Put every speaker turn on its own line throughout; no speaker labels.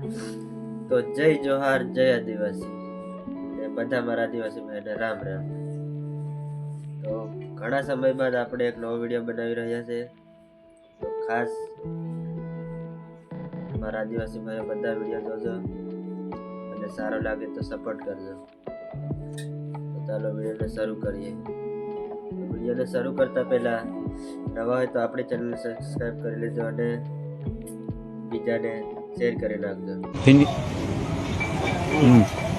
તો જય જોહાર, જય આદિવાસી. ને બધા મારા આદિવાસી ભાઈને રામ રામ. તો ઘણા સમય બાદ આપણે એક નવો વીડિયો બનાવી રહ્યા છે. તો ખાસ મારા આદિવાસી ભાઈઓ બધા વીડિયો જોજો અને સારો લાગે તો સપોર્ટ કરજો. ચાલો વિડીયોને શરૂ કરીએ. વિડીયોને શરૂ કરતા પહેલા નવા હોય તો આપણી ચેનલ સબસ્ક્રાઈબ કરી લેજો અને બીજાને શેર કરી નાખજો.
હિન્દી.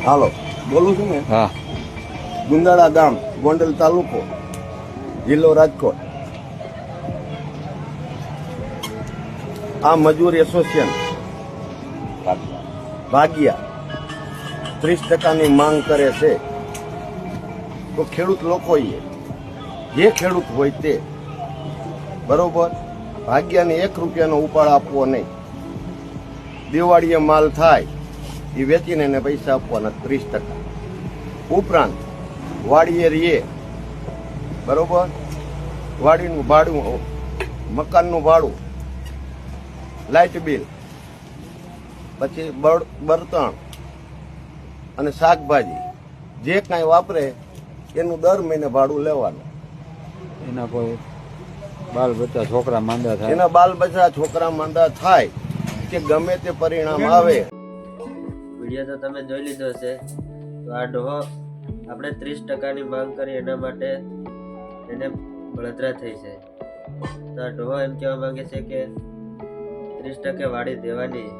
હાલો બોલું છું ને?
હા.
ગુંદાળા ગામ ગોંડલ તાલુકો જિલ્લો રાજકોટ. આ મજૂર એસોસિએશન ભાગ્યા ત્રીસ ટકાની માંગ કરે છે. તો ખેડૂત લોકોએ જે ખેડૂત હોય તે બરોબર ભાગ્યાને એક રૂપિયાનો ઉપાડ આપવો નહીં. દિવાળીએ માલ થાય એ વેચીને એને પૈસા આપવાના ત્રીસ ટકા. ઉપરાંત વાડીએ રીએ બરોબર? વાડીનું ભાડું મકાનનું ભાડું લાઇટ બિલ પછી બળ- બળતણ અને શાકભાજી. જે કાંઈ વાપરે એનું દર મહિને ભાડું લેવાનું.
એના કોઈ બાલ બચ્ચા છોકરા માંદા થાય?
એના બાલ બચ્ચા છોકરા માંદા થાય. કે ગમે તે પરિણામ આવે.
વીડિયો તો તમે જોઈ લીધો છે તો આ ડોહો આપણે ત્રીસ ટકાની માંગ કરી એના માટે એને બળતરા થઈ છે. તો આ ડોહો એમ કહેવા માંગે છે કે ત્રીસ ટકે વાડી દેવાની.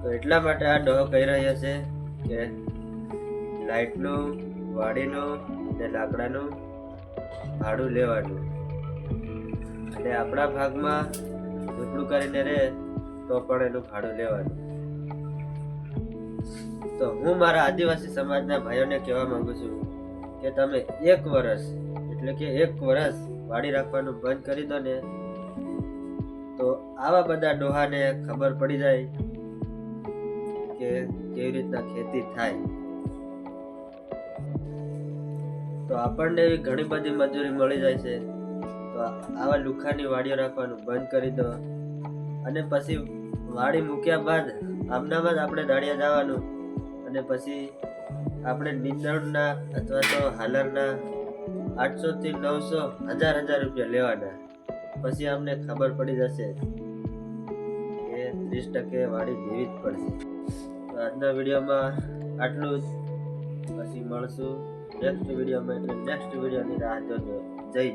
તો એટલા માટે આ ડોહો કહી રહ્યો છે કે લાઇટનું વાડીનું ને લાકડાનું ભાડું લેવાનું. અને આપણા ભાગમાં ઝૂંપડું કરીને રહે તો પણ એનું ભાડું લેવાનું. તો હું મારા આદિવાસી સમાજના ભાઈઓને કહેવા માંગુ છું કે તમે એક વર્ષ એટલે કે એક વર્ષ વાડી રાખવાનું બંધ કરી દો ને, તો આવા બધા ડોહાને ખબર પડી જાય કે કેવી રીતના ખેતી થાય. તો આપણને એવી ઘણી બધી મજૂરી મળી જાય છે. આવા લુખાની વાડીઓ રાખવાનું બંધ કરી દો. અને પછી વાડી મૂક્યા બાદ આમનામાં જ આપણે દાડિયા જવાનું. અને પછી આપણે નીંદણના અથવા તો હાલરના આઠસોથી નવસો હજાર હજાર રૂપિયા લેવાના. પછી અમને ખબર પડી જશે કે ત્રીસ ટકે વાડી દેવી જ પડશે. તો આજના વિડીયોમાં આટલું જ. પછી મળશું નેક્સ્ટ વિડીયોમાં એટલે નેક્સ્ટ વિડીયોની રાહ જોજો. જઈ